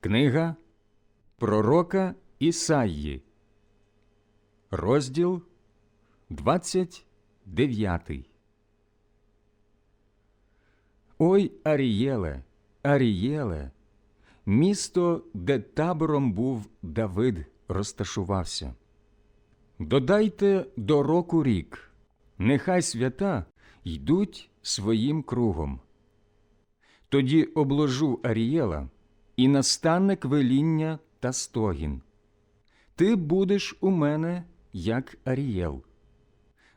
Книга Пророка Ісаї, розділ 29. Ой Арієле, Арієле, місто, де табором був Давид, розташувався. Додайте до року рік, нехай свята йдуть своїм кругом. Тоді обложу Арієла, і настане квеління та стогін. Ти будеш у мене, як Арієл.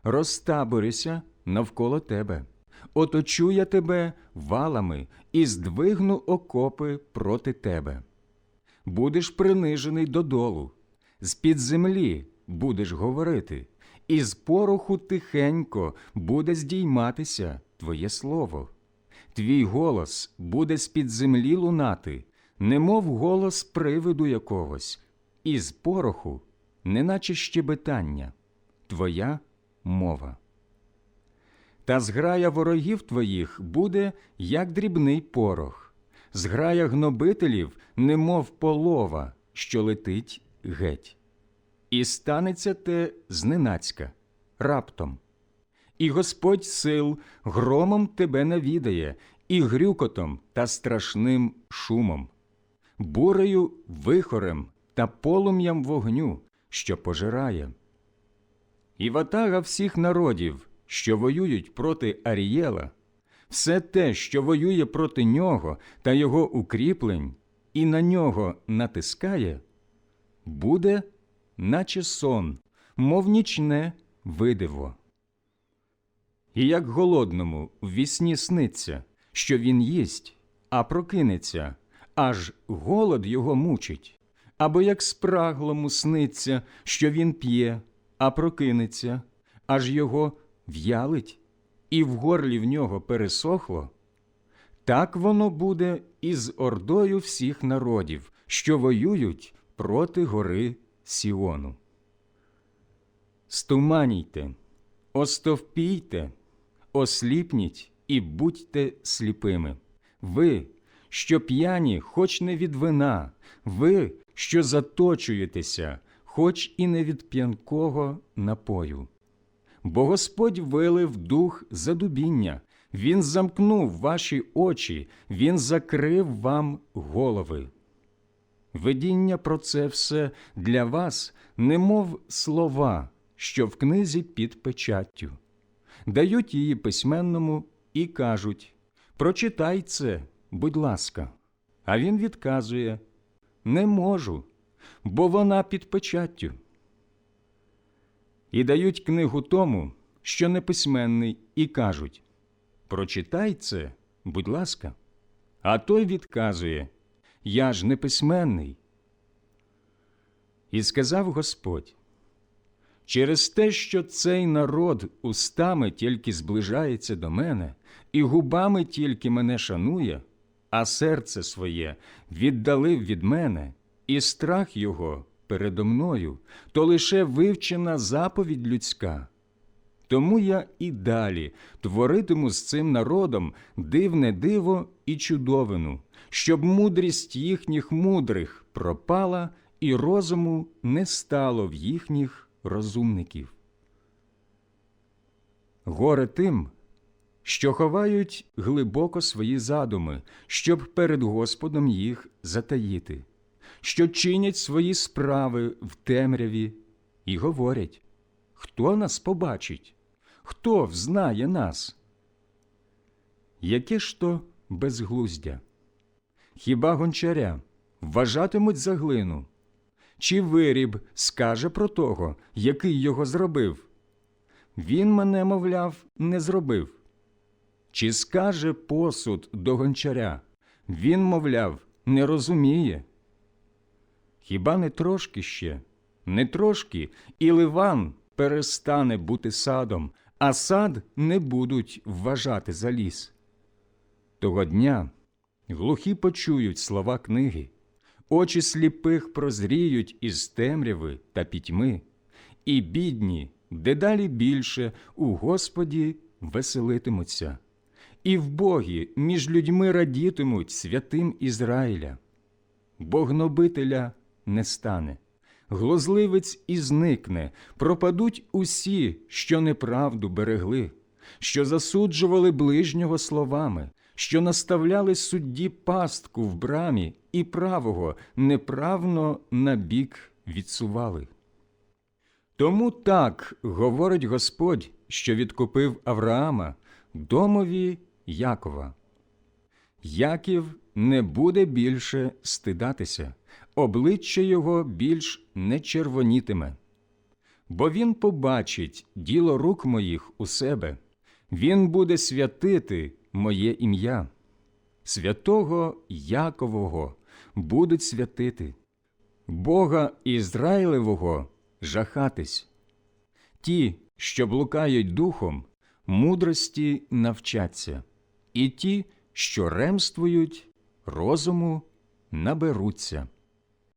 Розтаборися навколо тебе, оточу я тебе валами і здвигну окопи проти тебе. Будеш принижений додолу, з-під землі будеш говорити, і з пороху тихенько буде здійматися твоє слово. Твій голос буде з-під землі лунати, немов голос привиду якогось, і з пороху, неначе щебетання, твоя мова. Та зграя ворогів твоїх буде, як дрібний порох, зграя гнобителів, немов полова, що летить геть. І станеться те зненацька, раптом. І Господь сил громом тебе навідає, і грюкотом та страшним шумом, бурею вихорем та полум'ям вогню, що пожирає. І ватага всіх народів, що воюють проти Арієла, все те, що воює проти нього та його укріплень, і на нього натискає, буде, наче сон, мов нічне видиво. І як голодному в вісні сниться, що він їсть, а прокинеться, аж голод його мучить, або як спраглому сниться, що він п'є, а прокинеться, аж його в'ялить, і в горлі в нього пересохло, так воно буде і з ордою всіх народів, що воюють проти гори Сіону. Стуманійте, остовпійте, осліпніть і будьте сліпими. Ви, що п'яні, хоч не від вина, ви, що заточуєтеся, хоч і не від п'янкого напою. Бо Господь вилив дух задубіння, Він замкнув ваші очі, Він закрив вам голови. Видіння про це все для вас, немов слова, що в книзі під печаттю. Дають її письменному і кажуть Прочитай це, будь ласка. А він відказує Не можу, бо вона під печаттю. І дають книгу тому, що неписьменний, і кажуть Прочитай це, будь ласка. А той відказує Я ж неписьменний. І сказав Господь Через те, що цей народ устами тільки зближається до мене, і губами тільки мене шанує, а серце своє віддалив від мене, і страх його передо мною, то лише вивчена заповідь людська. Тому я і далі творитиму з цим народом дивне диво і чудовину, щоб мудрість їхніх мудрих пропала, і розуму не стало в їхніх розумників. Горе тим, що ховають глибоко свої задуми, щоб перед Господом їх затаїти, що чинять свої справи в темряві і говорять Хто нас побачить? Хто взнає нас? Яке ж то безглуздя? Хіба гончаря вважатимуть за глину? Чи виріб скаже про того, який його зробив? Він мене, мовляв, не зробив. Чи скаже посуд до гончаря? Він, мовляв, не розуміє. Хіба не трошки ще, не трошки, і Ливан перестане бути садом, а сад не будуть вважати за ліс. Того дня глухі почують слова книги очі сліпих прозріють із темряви та пітьми, і бідні дедалі більше у Господі веселитимуться, і в Богі між людьми радітимуть святим Ізраїля. бо гнобителя не стане. Глузливець і зникне, пропадуть усі, що неправду берегли, що засуджували ближнього словами, що наставляли судді пастку в брамі і правого неправно на бік відсували. Тому так говорить Господь, що відкупив Авраама, домові Якова. Яків не буде більше стидатися, обличчя його більш не червонітиме. Бо він побачить діло рук моїх у себе, він буде святити моє ім'я. Святого Якового будуть святити, Бога Ізраїлевого жахатись. Ті, що блукають духом, мудрості навчаться, і ті, що ремствують, розуму наберуться.